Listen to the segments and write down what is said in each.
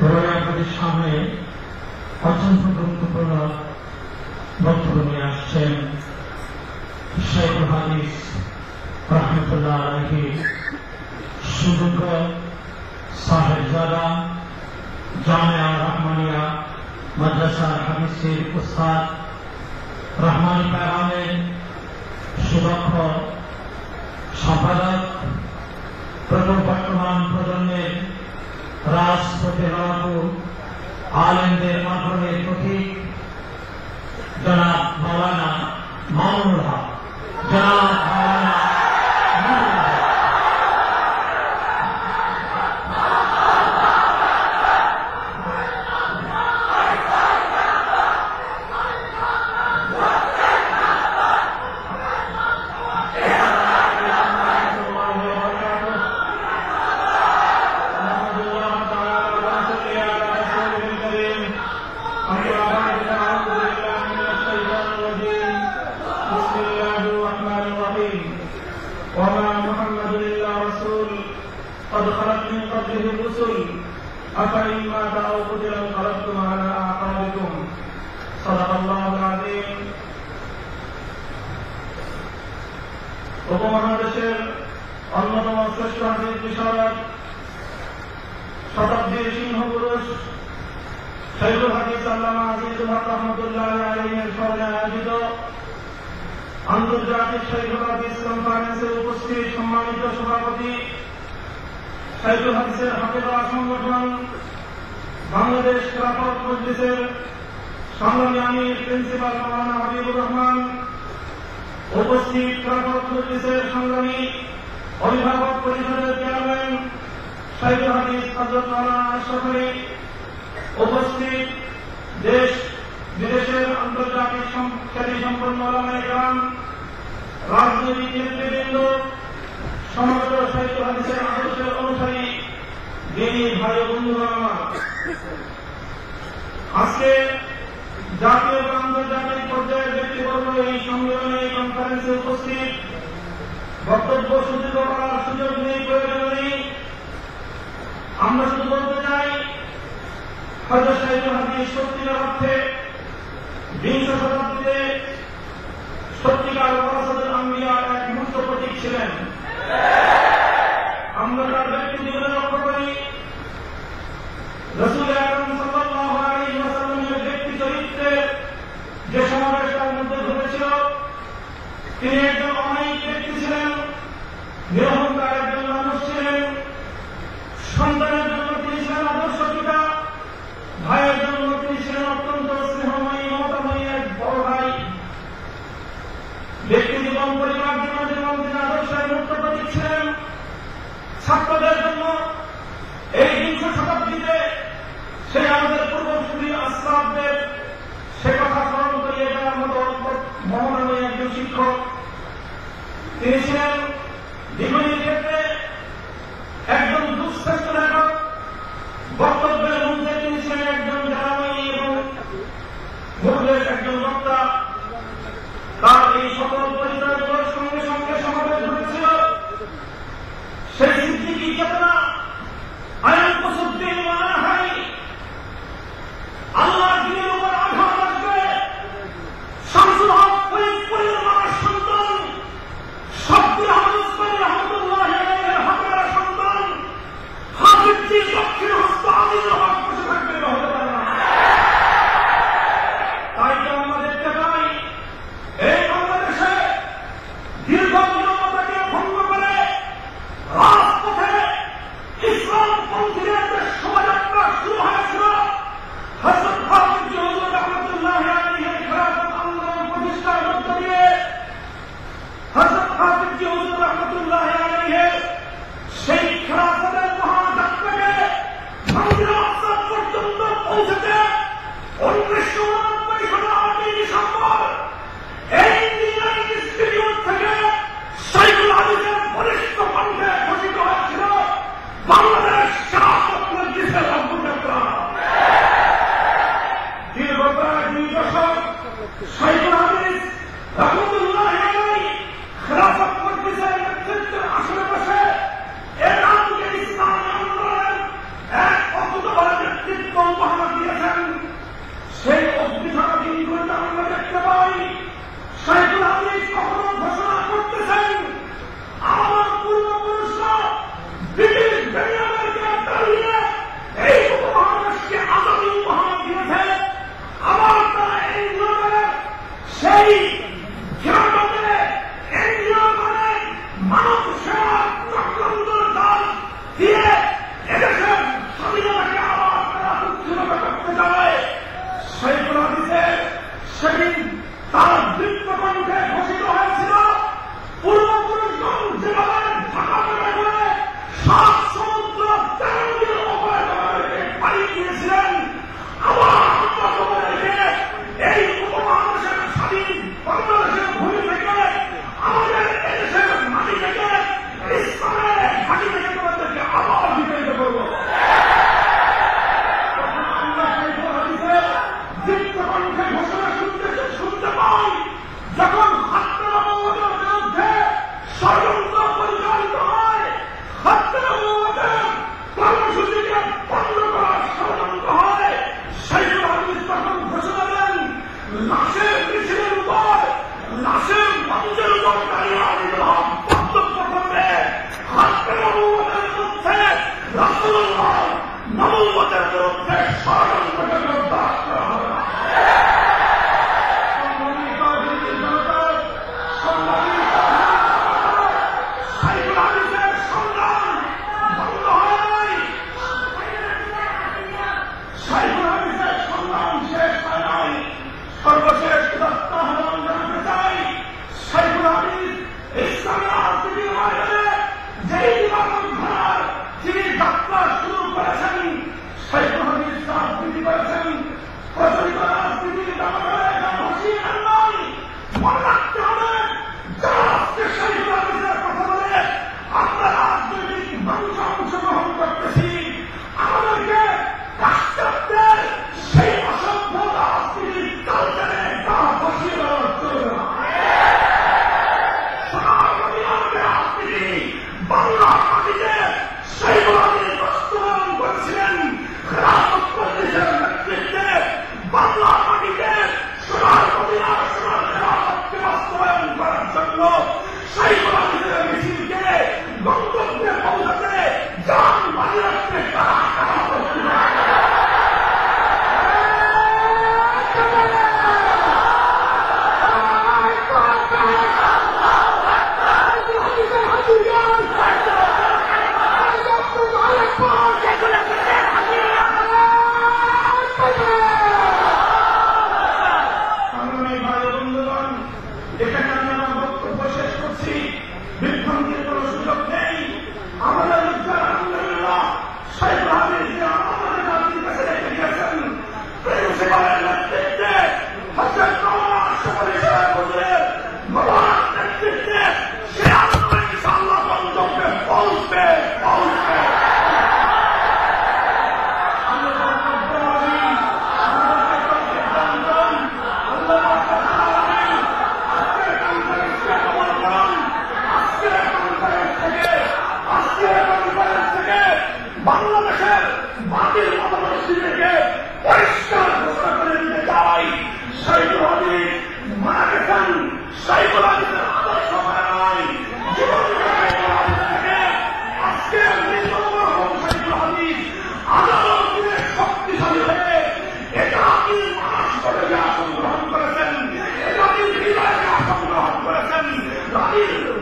এবারে আপনাদের সামনে অত্যন্ত গুরুত্বপূর্ণ বক্তব্য নিয়ে আসছেন শেখ হাদিস রহমতুল্লাহ আলহী সুযোগ্য সাহেবজাদা জামিয়া রহমানিয়া মাদ্রাসা হাদিসের উস্তাদ রহমানি প্যারামের সুদক্ষ সম্পাদক প্রথম বর্তমান প্রজন্মের রাজপথে রণপুর আলেমদের মাধ্যমে প্রতীক জনাব মাওলানা মামুনুল হক। জনাব قد خلت من قبله الرسل افان مات او قتل انقلبتم على اعقابكم صدق الله العظيم উপমহাদেশের অন্যতম শ্রেষ্ঠ হাদিস বিশারদ শতাব্দীর সিংহপুরুষ শৈবুল হাদিস আল্লামা আজিজুল হক রহমতুল্লাহ আলমের স্মরণে আয়োজিত আন্তর্জাতিক শৈবুল হাদিস কনফারেন্সে উপস্থিত সম্মানিত সভাপতি শৈবুল হাদিসের হাফেজা সংগঠন বাংলাদেশ খেলাফত মজলিসের সংগ্রামী আমির প্রিন্সিপাল মৌলানা হাবিবুর রহমান, উপস্থিত খেলাফত মজলিসের সংগ্রামী অভিভাবক পরিষদের চেয়ারম্যান শহীদুল হাদিস হজরত মৌলানা আশরাফ উপস্থিত দেশ বিদেশের আন্তর্জাতিক খ্যাতি সম্পন্ন ওলামায়ে কেরাম সমগ্র শহীদ হাদিসের আদর্শের ভাই আমার আজকে জাতীয় এবং আন্তর্জাতিক পর্যায়ের ব্যক্তিবর্গ এই সম্মেলনে এই কনফারেন্সে উপস্থিত বক্তব্য সুযোগ করার সুযোগ নেই, প্রয়োজন নেই। আমরা শুধু বলতে চাই হজরত সাহিত্য হাদিস সত্যিকার অর্থে বিংশ শতাব্দীতে সত্যিকার ওরাসাদুল আম্বিয়ার এক মূর্ত প্রতীক ছিলেন। আসলামদের সে কথা স্মরণ করিয়ে দেওয়ার মতো মহানমী একজন শিক্ষক। তিনি ছিলেন জীবনের ক্ষেত্রে একজন দুঃশ্রেষ্ঠ লেখক। বক্তব্যের মধ্যে তিনি ছিলেন একজন ধারাবাহী এবং মুখলেশ একজন বক্তা। তার এই সকল Onun dışında strength of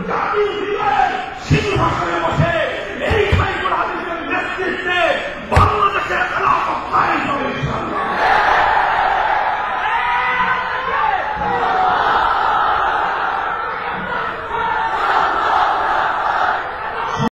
জাতির হৃদয়ে সিংহাসনে বসে এই সাইকুল হাদিসের নেতৃত্বে বাংলাদেশের খেলাফত কায়েম হবে।